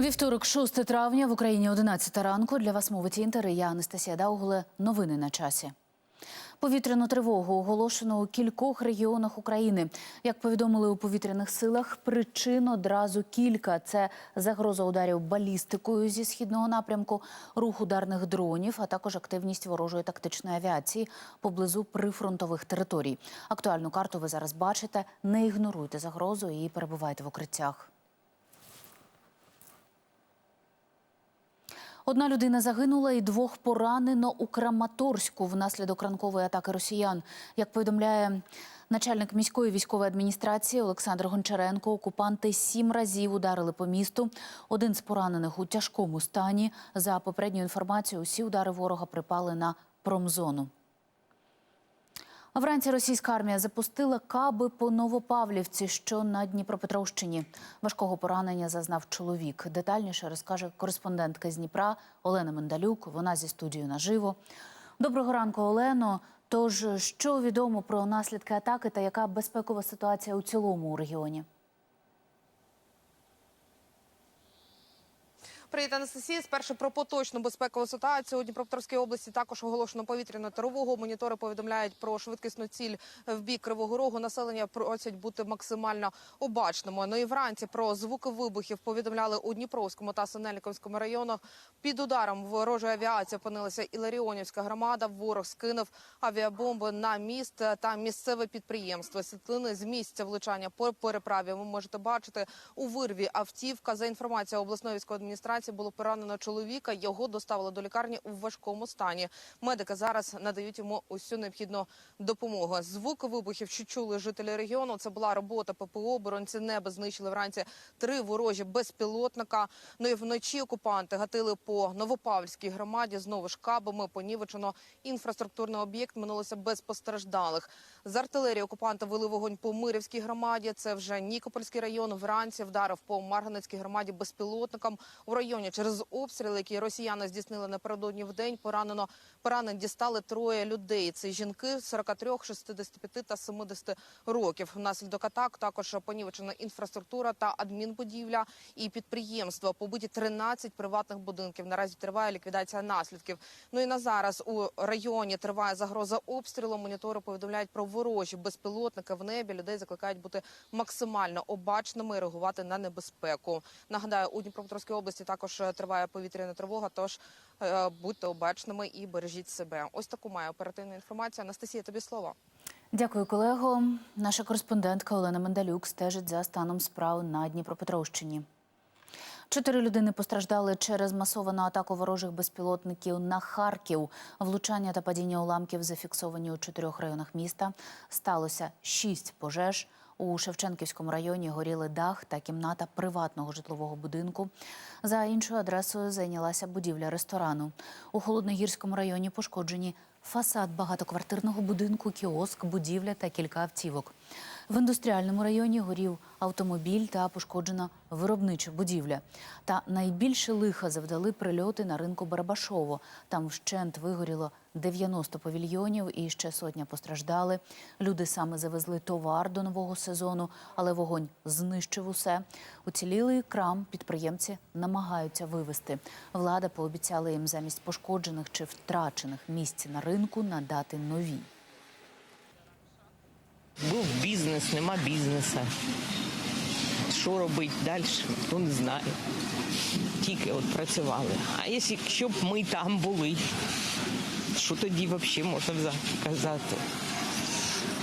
Вівторок, 6 травня в Україні 11 ранку. Для вас мовить інтер. Я Анастасія Даугле. Новини на часі. Повітряну тривогу оголошено у кількох регіонах України. Як повідомили у повітряних силах, причин одразу кілька: це загроза ударів балістикою зі східного напрямку, рух ударних дронів, а також активність ворожої тактичної авіації поблизу прифронтових територій. Актуальну карту ви зараз бачите. Не ігноруйте загрозу і перебувайте в укриттях. Одна людина загинула і двох поранено у Краматорську внаслідок ранкової атаки росіян. Як повідомляє начальник міської військової адміністрації Олександр Гончаренко, окупанти сім разів ударили по місту. Один з поранених у тяжкому стані. За попередньою інформацією, усі удари ворога припали на промзону. Вранці російська армія запустила каби по Новопавлівці, що на Дніпропетровщині. Важкого поранення зазнав чоловік. Детальніше розкаже кореспондентка з Дніпра Олена Мендалюк. Вона зі студією наживо. Доброго ранку, Олено. Тож, що відомо про наслідки атаки та яка безпекова ситуація у цілому у регіоні? Привіт, Анастасія. Спершу про поточну безпекову ситуацію у Дніпропетровській області також оголошено повітряну тривогу. Монітори повідомляють про швидкісну ціль в бік Кривого Рогу. Населення просять бути максимально обачними. Ну і вранці про звуки вибухів повідомляли у Дніпровському та Синельниковському районах. Під ударом ворожої авіації опинилася Іларіонівська громада. Ворог скинув авіабомби на міст та місцеве підприємство. Світлини з місця влучання по переправі ви можете бачити у вирві автівка. За інформацією обласної військової адміністрації було поранено чоловіка. Його доставили до лікарні у важкому стані. Медики зараз надають йому усю необхідну допомогу. Звуки вибухів, що чули жителі регіону. Це була робота ППО. Оборонці неба знищили вранці три ворожі безпілотника. Ну і вночі окупанти гатили по Новопавльській громаді. Знову ж кабами понівечено інфраструктурний об'єкт. Минулося без постраждалих. З артилерії окупанти вели вогонь по Мирівській громаді. Це вже Нікопольський район. Вранці вдарив по Марганецькій громаді безпілотникам у районі через обстріли, які росіяни здійснили напередодні в день. Поранено поранень дістали троє людей. Це жінки 43, 65 та 70 років. Внаслідок атак також понівечена інфраструктура та адмінбудівля і підприємства. Побиті 13 приватних будинків. Наразі триває ліквідація наслідків. Ну і на зараз у районі триває загроза обстрілу. Монітори повідомляють про ворожі безпілотники в небі. Людей закликають бути максимально обачними і реагувати на небезпеку. Нагадаю, у Дніпропетровській області також е, триває повітряна тривога. Тож е, будьте обачними і бережіть себе. Ось таку має оперативну інформацію. Анастасія, тобі слово. Дякую, колего. Наша кореспондентка Олена Мендалюк стежить за станом справ на Дніпропетровщині. Чотири людини постраждали через масовану атаку ворожих безпілотників на Харків. Влучання та падіння уламків зафіксовані у чотирьох районах міста. Сталося шість пожеж. У Шевченківському районі горіли дах та кімната приватного житлового будинку. За іншою адресою зайнялася будівля ресторану. У Холодногірському районі пошкоджені фасад багатоквартирного будинку, кіоск, будівля та кілька автівок. В індустріальному районі горів автомобіль та пошкоджена виробнича будівля. Та найбільше лиха завдали прильоти на ринку Барабашово. Там вщент вигоріло 90 павільйонів і ще сотня постраждали. Люди саме завезли товар до нового сезону, але вогонь знищив усе. Уцілілий крам підприємці намагаються вивезти. Влада пообіцяла їм замість пошкоджених чи втрачених місць на ринку надати нові. Був бізнес, нема бізнесу. Що робити далі, хто не знає. Тільки от працювали. А якщо б ми там були, що тоді взагалі можна казати?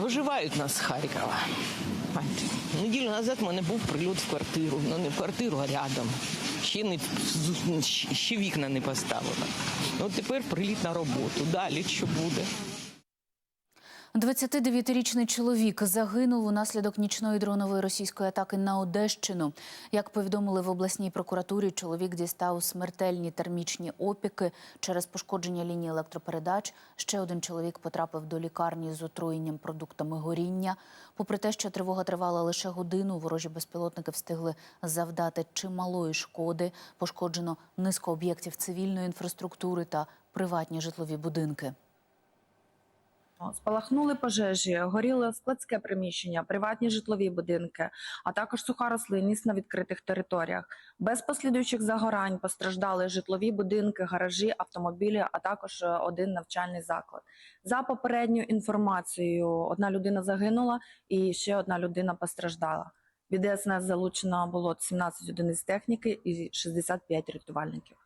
Виживають нас з Харкова. Неділю назад в мене був прильот в квартиру. Ну не в квартиру, а рядом. Ще, не, ще вікна не поставила. Ну тепер приліт на роботу. Далі що буде? 29-річний чоловік загинув унаслідок нічної дронової російської атаки на Одещину. Як повідомили в обласній прокуратурі, чоловік дістав смертельні термічні опіки через пошкодження лінії електропередач. Ще один чоловік потрапив до лікарні з отруєнням продуктами горіння. Попри те, що тривога тривала лише годину, ворожі безпілотники встигли завдати чималої шкоди. Пошкоджено низку об'єктів цивільної інфраструктури та приватні житлові будинки. Спалахнули пожежі, горіло складське приміщення, приватні житлові будинки, а також суха рослинність на відкритих територіях. Без послідуючих загорань постраждали житлові будинки, гаражі, автомобілі, а також е, один навчальний заклад. За попередньою інформацією, одна людина загинула і ще одна людина постраждала. Від ДСНС залучено було 17 одиниць техніки і 65 рятувальників.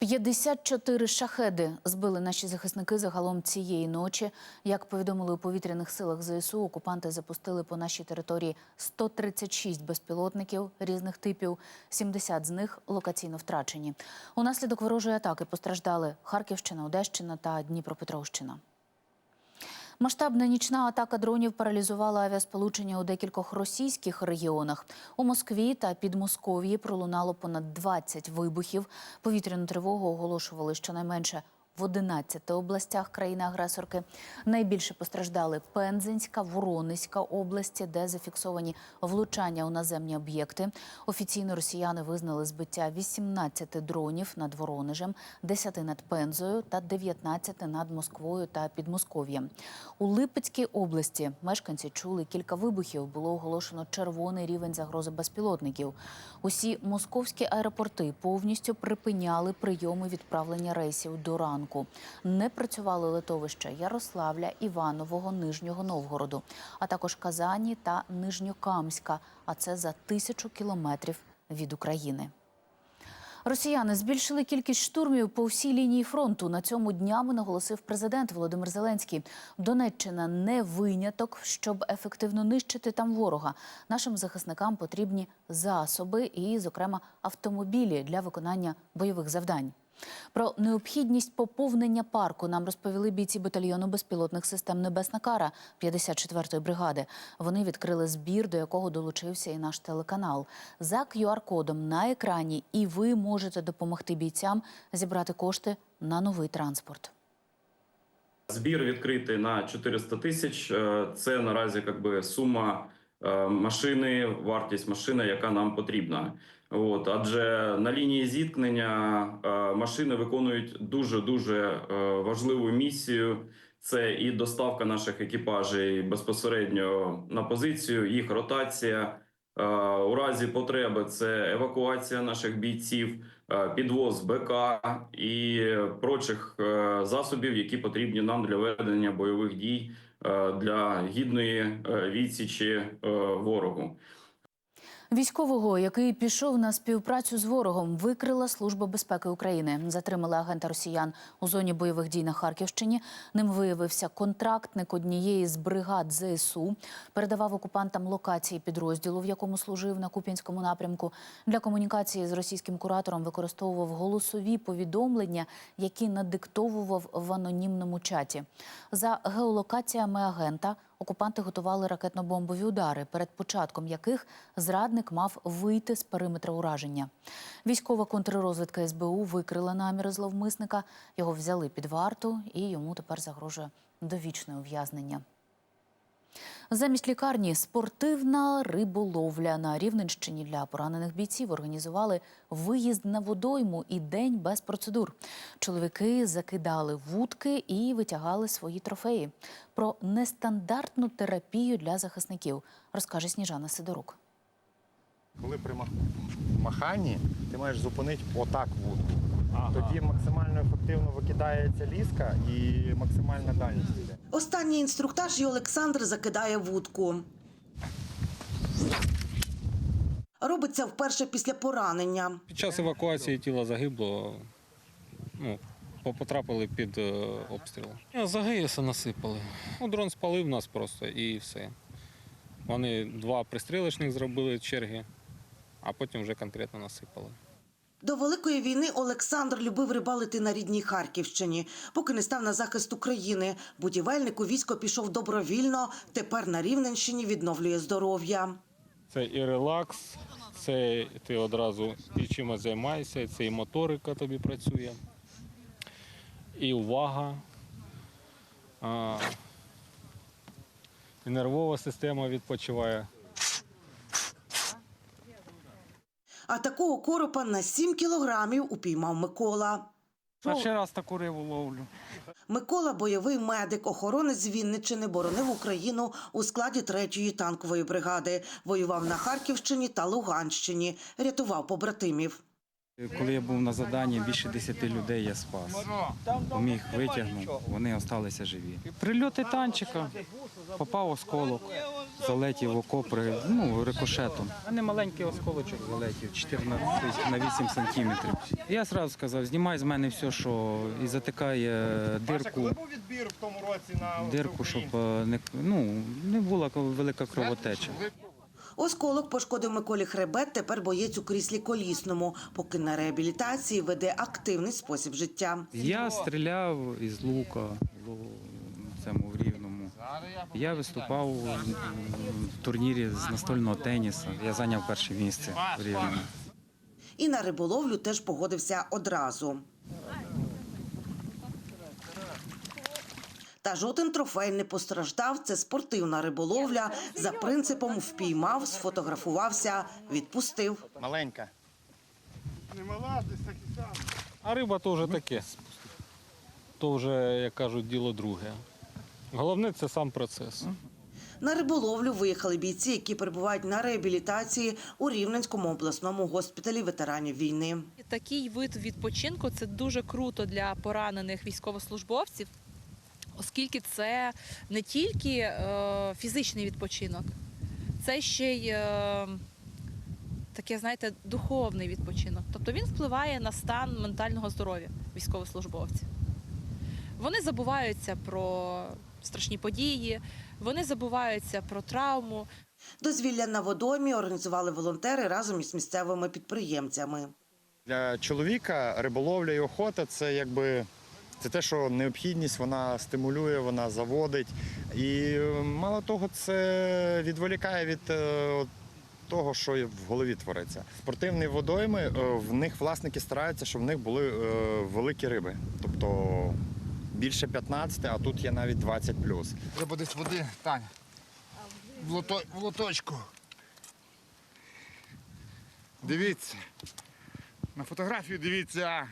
54 шахеди збили наші захисники загалом цієї ночі. Як повідомили у повітряних силах ЗСУ, окупанти запустили по нашій території 136 безпілотників різних типів. 70 з них локаційно втрачені. Унаслідок ворожої атаки постраждали Харківщина, Одещина та Дніпропетровщина. Масштабна нічна атака дронів паралізувала авіасполучення у декількох російських регіонах. У Москві та Підмосков'ї пролунало понад 20 вибухів. Повітряну тривогу оголошували щонайменше в 11 областях країни-агресорки. Найбільше постраждали Пензенська, Воронезька області, де зафіксовані влучання у наземні об'єкти. Офіційно росіяни визнали збиття 18 дронів над Воронежем, 10 над Пензою та 19 над Москвою та Підмосков'ям. У Липецькій області мешканці чули кілька вибухів. Було оголошено червоний рівень загрози безпілотників. Усі московські аеропорти повністю припиняли прийоми відправлення рейсів до ранку. Не працювали литовища Ярославля, Іванового, Нижнього Новгороду, а також Казані та Нижньокамська. А це за тисячу кілометрів від України. Росіяни збільшили кількість штурмів по всій лінії фронту. На цьому днями наголосив президент Володимир Зеленський. Донеччина не виняток, щоб ефективно нищити там ворога. Нашим захисникам потрібні засоби і, зокрема, автомобілі для виконання бойових завдань. Про необхідність поповнення парку нам розповіли бійці батальйону безпілотних систем Небесна Кара 54-ї бригади. Вони відкрили збір, до якого долучився і наш телеканал. За QR-кодом на екрані і ви можете допомогти бійцям зібрати кошти на новий транспорт. Збір відкритий на 400 тисяч. Е, Це наразі якби сума е, машини, вартість машини, яка нам потрібна. От адже на лінії зіткнення е, машини виконують дуже дуже важливу місію. Це і доставка наших екіпажів безпосередньо на позицію, їх ротація. Е, У разі потреби це евакуація наших бійців, е, підвоз БК і прочих засобів, які потрібні нам для ведення бойових дій для гідної відсічі ворогу. Військового, який пішов на співпрацю з ворогом, викрила Служба безпеки України. Затримали агента росіян у зоні бойових дій на Харківщині. Ним виявився контрактник однієї з бригад ЗСУ. Передавав окупантам локації підрозділу, в якому служив на Куп'янському напрямку. Для комунікації з російським куратором використовував голосові повідомлення, які надиктовував в анонімному чаті. За геолокаціями агента окупанти готували ракетно-бомбові удари, перед початком яких зрадник мав вийти з периметра ураження. Військова контррозвідка СБУ викрила наміри зловмисника. Його взяли під варту, і йому тепер загрожує довічне ув'язнення. Замість лікарні спортивна риболовля на Рівненщині для поранених бійців організували виїзд на водойму і день без процедур. Чоловіки закидали вудки і витягали свої трофеї. Про нестандартну терапію для захисників розкаже Сніжана Сидорук. Коли при маханні ти маєш зупинити отак вудку. Ага. Тоді максимально ефективно викидається ліска і максимальна дальність йде. Останній інструктаж і Олександр закидає вудку. Робиться вперше після поранення. Під час евакуації тіла загибло, ну, по- потрапили під е, обстріл. За ГС насипали. Ну, дрон спалив нас просто і все. Вони два пристрілочних зробили черги, а потім вже конкретно насипали. До великої війни Олександр любив рибалити на рідній Харківщині, поки не став на захист України. Будівельник у військо пішов добровільно. Тепер на Рівненщині відновлює здоров'я. Це і релакс, це ти одразу і чимось займаєшся, це і моторика тобі працює, і увага, а, і нервова система відпочиває. А такого коропа на 7 кілограмів упіймав Микола. Перший раз таку рибу ловлю. Микола бойовий медик, охоронець з Вінниччини, боронив Україну у складі третьої танкової бригади. Воював на Харківщині та Луганщині, рятував побратимів. Коли я був на заданні, більше 10 людей я спас. Поміг витягнув, вони залишилися живі. Прильоти танчика, попав осколок, залетів в окоп, ну, рикошетом. А не маленький осколочок залетів, 14 на 8 сантиметрів. Я одразу сказав, знімай з мене все, що і затикає дирку, році на дирку, щоб е, не, ну, не була велика кровотеча. Осколок пошкодив Миколі хребет, тепер боєць у кріслі колісному, поки на реабілітації веде активний спосіб життя. Я стріляв із лука в цьому в рівному. Я виступав в турнірі з настольного тенісу. Я зайняв перше місце в рівному. І на риболовлю теж погодився одразу. Та жоден трофей не постраждав. Це спортивна риболовля. За принципом впіймав, сфотографувався, відпустив. Маленька. А риба то вже таке. То вже, як кажуть, діло друге. Головне це сам процес. На риболовлю виїхали бійці, які перебувають на реабілітації у Рівненському обласному госпіталі ветеранів війни. Такий вид відпочинку це дуже круто для поранених військовослужбовців, оскільки це не тільки е, фізичний відпочинок, це ще й е, таке, знаєте, духовний відпочинок. Тобто він впливає на стан ментального здоров'я військовослужбовців. Вони забуваються про страшні події, вони забуваються про травму, Дозвілля на водоймі організували волонтери разом із місцевими підприємцями. Для чоловіка риболовля і охота це якби це те, що необхідність вона стимулює, вона заводить. І мало того, це відволікає від е, того, що в голові твориться. Спортивні водойми, е, в них власники стараються, щоб в них були е, великі риби. Тобто більше 15, а тут є навіть 20 Треба десь води, Таня. В, лото, в лоточку. Дивіться. На фотографію дивіться.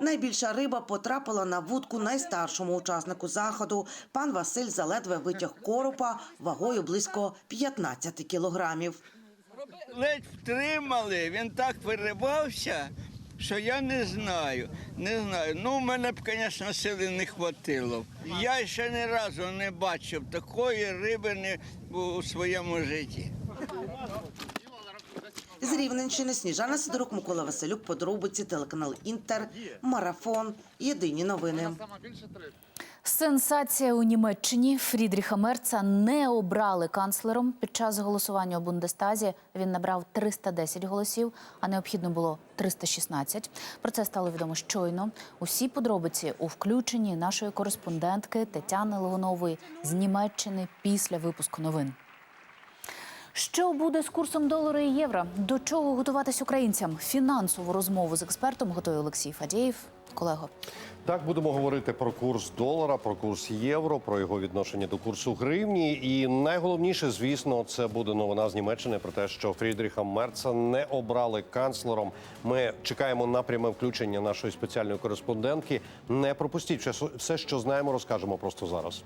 Найбільша риба потрапила на вудку найстаршому учаснику заходу. Пан Василь заледве витяг коропа вагою близько 15 кілограмів. ледь втримали, він так виривався, що я не знаю. Не знаю. Ну, в мене б, звісно, сили не хватило. Я ще ні разу не бачив такої риби у своєму житті. З Рівненщини Сніжана Сидорук, Микола Василюк, подробиці, телеканал Інтер, Марафон, Єдині новини. Сенсація у Німеччині Фрідріха Мерца не обрали канцлером. Під час голосування у Бундестазі він набрав 310 голосів, а необхідно було 316. Про це стало відомо щойно. Усі подробиці у включенні нашої кореспондентки Тетяни Леонової з Німеччини після випуску новин. Що буде з курсом долара і євро? До чого готуватись українцям? Фінансову розмову з експертом готує Олексій Фадєєв. Колего. Так, будемо говорити про курс долара, про курс євро, про його відношення до курсу гривні. І найголовніше, звісно, це буде новина з Німеччини про те, що Фрідріха Мерца не обрали канцлером. Ми чекаємо на пряме включення нашої спеціальної кореспондентки. Не пропустіть все, що знаємо, розкажемо просто зараз.